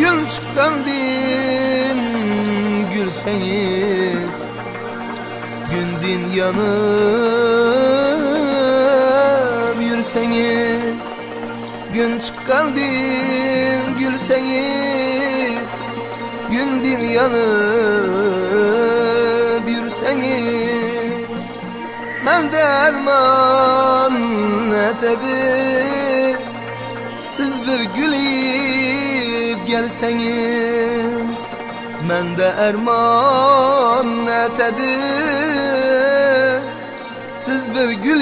Gün çıkkandin gülseniz Gündin yanıp yürseniz Gün çıkkandin gülseniz Gündin yanıp yürseniz Ben derman etedim. Siz bir gülüp gelseniz Men de erman etedim Siz bir gülüp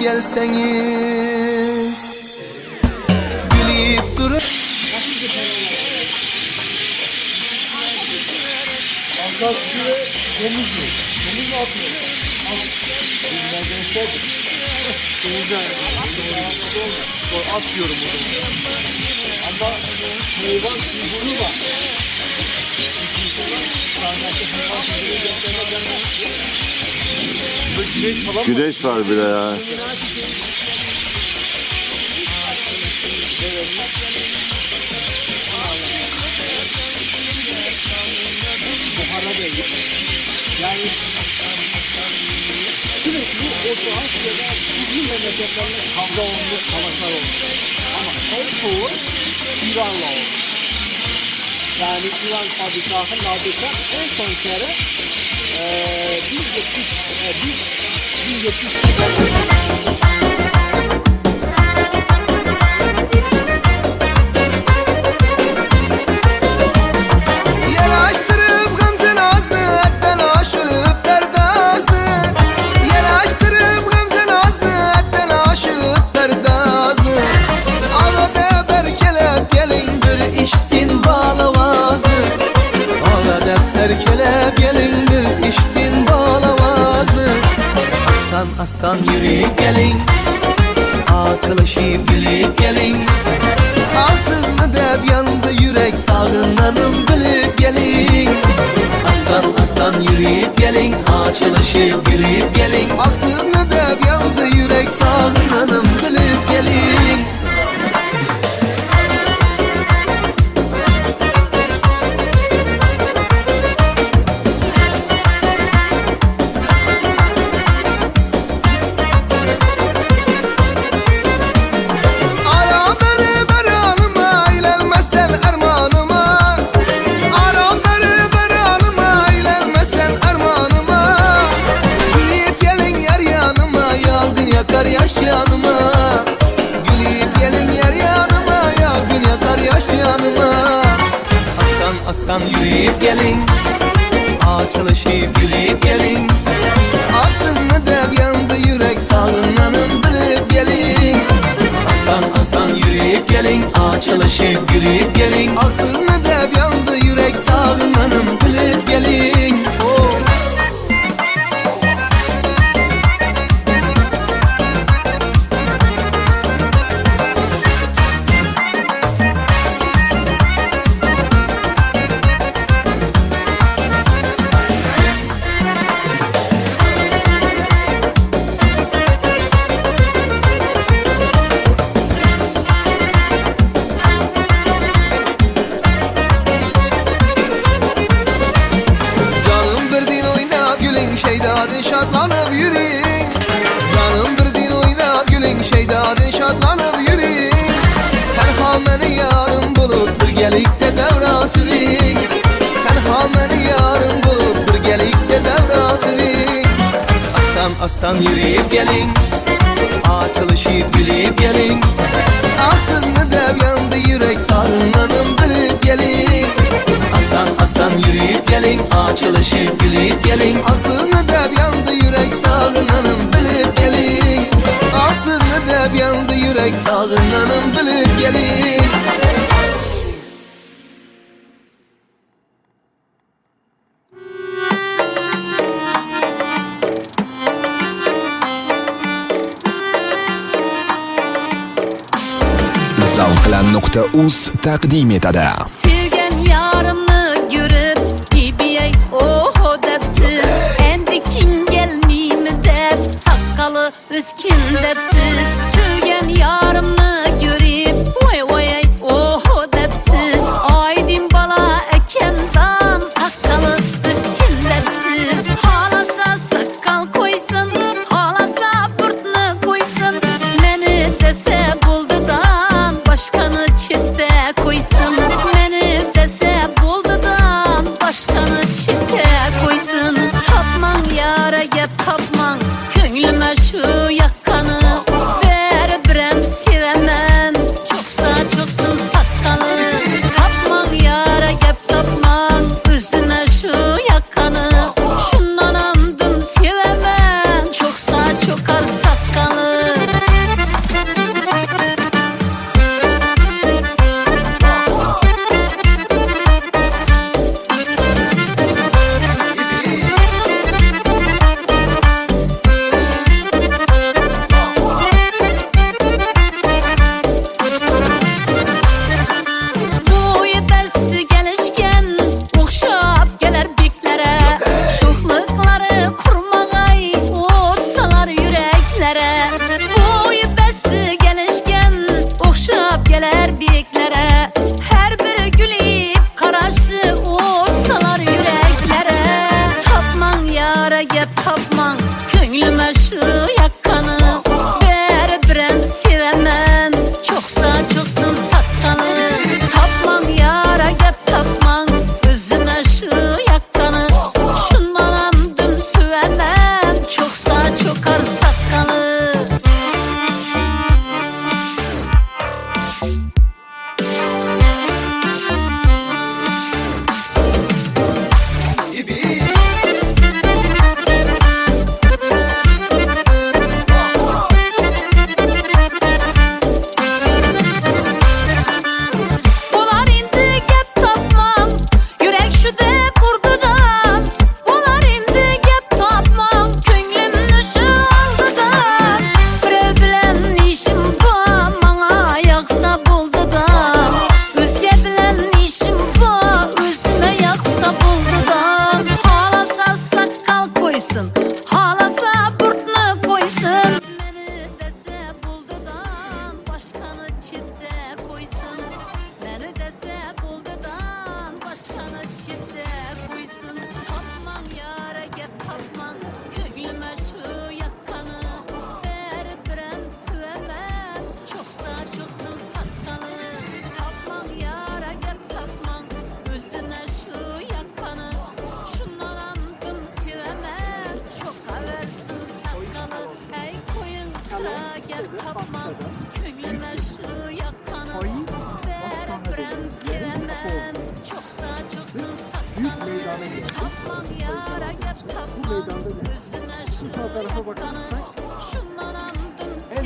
gelseniz Gülüp durun mu? Domuz mu atıyor? Al. Bizden gençlerdir. Denizden. At diyorum o zaman. Ama hayvan yüzünü var. Güneş falan. Güneş var bir de ya. Orta Asya'da uzun memleketlerle kavga olmuş, savaşlar olmuş. Ama en çoğu İran'la olmuş. Yani İran padişahı Nadir en son kere eee 1070 eee, 1070 Aslan yürüyüp gelin. Açılışıp gülüp gelin. Arsız mı deb yandı yürek sağınlanım bilip gelin. Aslan aslan yürüyüp gelin. Açılışıp gülüp gelin. Aksız mı deb yandı yürek sağınlanım bilip gelin Aslan yürüyüp gelin. Açılışıp gülüp gelin. Arsız ne dev yandı yürek sağınlanın bilip gelin. Aslan aslan yürüyüp gelin. Açılışıp gülüp gelin. Aksız ne dev yandı yürek sağınlanın bilip gelin şadlanıp yürüyün. Canım bir din oyna gülün şeydadın şadlanıp yürüyün. Tenha beni yarım bulup bir gelikte devra sürün Tenha beni yarım bulup bir gelikte devra sürün Aslan aslan yürüyüp gelin. Açılışıp gülüp gelin. Aksız mı dev yandı yürek sarınlanım bilip gelin. Aslan aslan yürüyüp gelin. Açılışıp gülüp gelin gelin Zavqlan.uz taqdim etadi. Sevgen yarımni görüp Bibiyey oho depsiz Endi kim gelmeymi dep Sakalı üskin depsiz Sevgen yarımni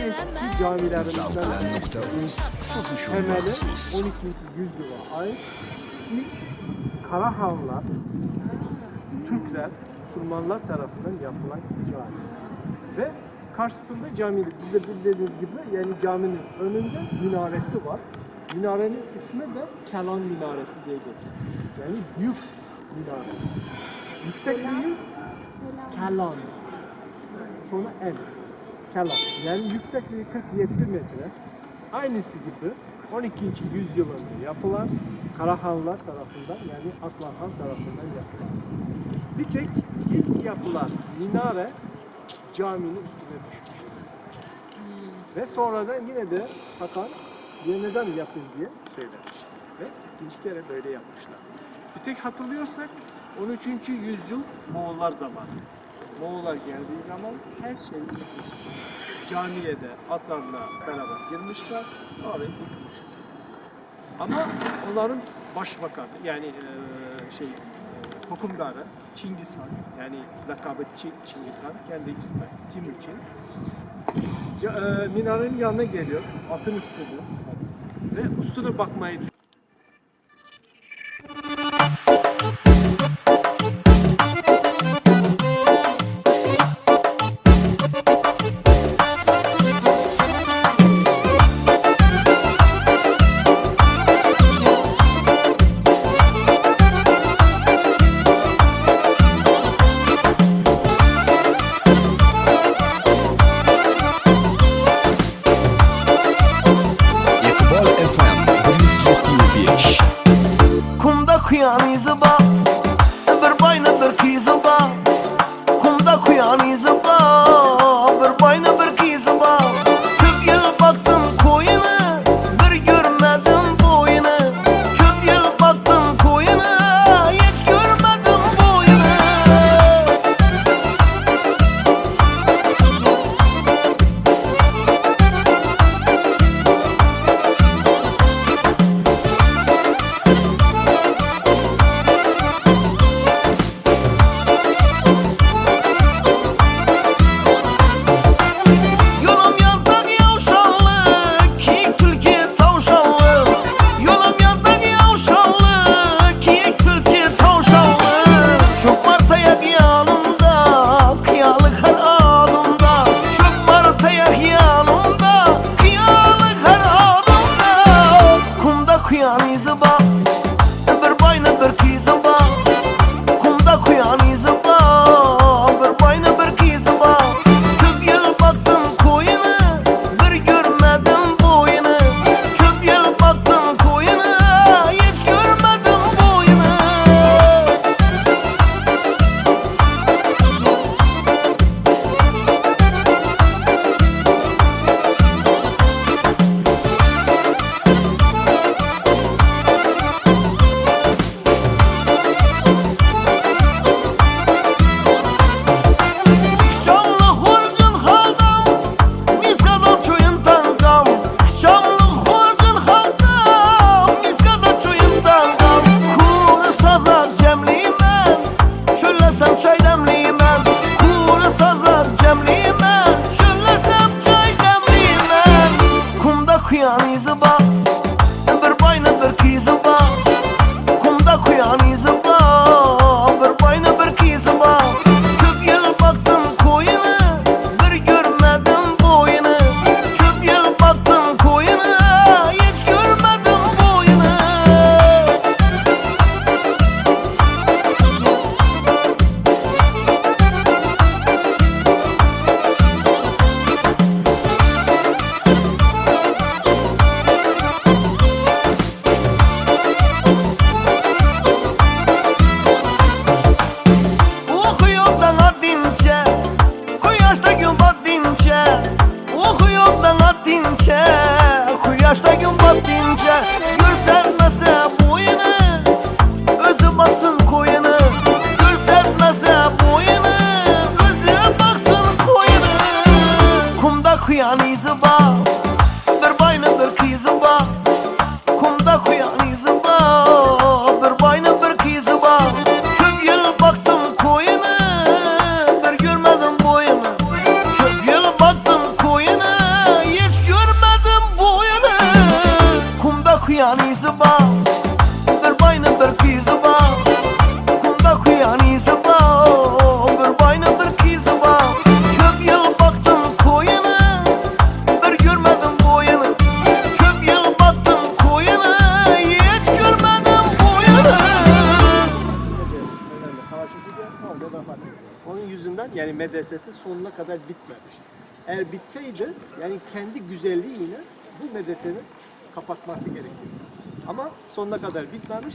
eski camilerimizden temeli mahsus. 12. yüzyıla ait ilk Karahanlar, Türkler, Müslümanlar tarafından yapılan cami. Ve karşısında cami, bizde bildiğiniz gibi yani caminin önünde minaresi var. Minarenin ismi de Kelan Minaresi diye geçer. Yani büyük minare. Yüksekliği Kelan. Sonra en. Kelan. Yani yüksekliği 47 metre. Aynısı gibi 12. yüzyılında yapılan Karahanlar tarafından yani Aslanhan tarafından yapılan. Bir tek ilk yapılan minare caminin üstüne düşmüş. Ve sonradan yine de Hakan yeniden yapın diye söylemiş. Ve ikinci kere böyle yapmışlar. Bir tek hatırlıyorsak 13. yüzyıl Moğollar zamanı. Moğollar geldiği zaman her şey yıkmış. Camiye de atlarla beraber girmişler, sonra yıkmışlar. Ama onların başbakanı yani eee, şey eee, hükümdarı Çingiz Han yani lakabı Çi- Çingiz Han kendi ismi Timuçin eee, minarenin yanına geliyor atın üstünde ve üstüne bakmayı kuyanizë ba Ndër bajnë ndër kizë ba Kum da kuyanizë ba medresesi sonuna kadar bitmemiş. Eğer bitseydi yani kendi güzelliğiyle bu medresenin kapatması gerekiyor. Ama sonuna kadar bitmemiş.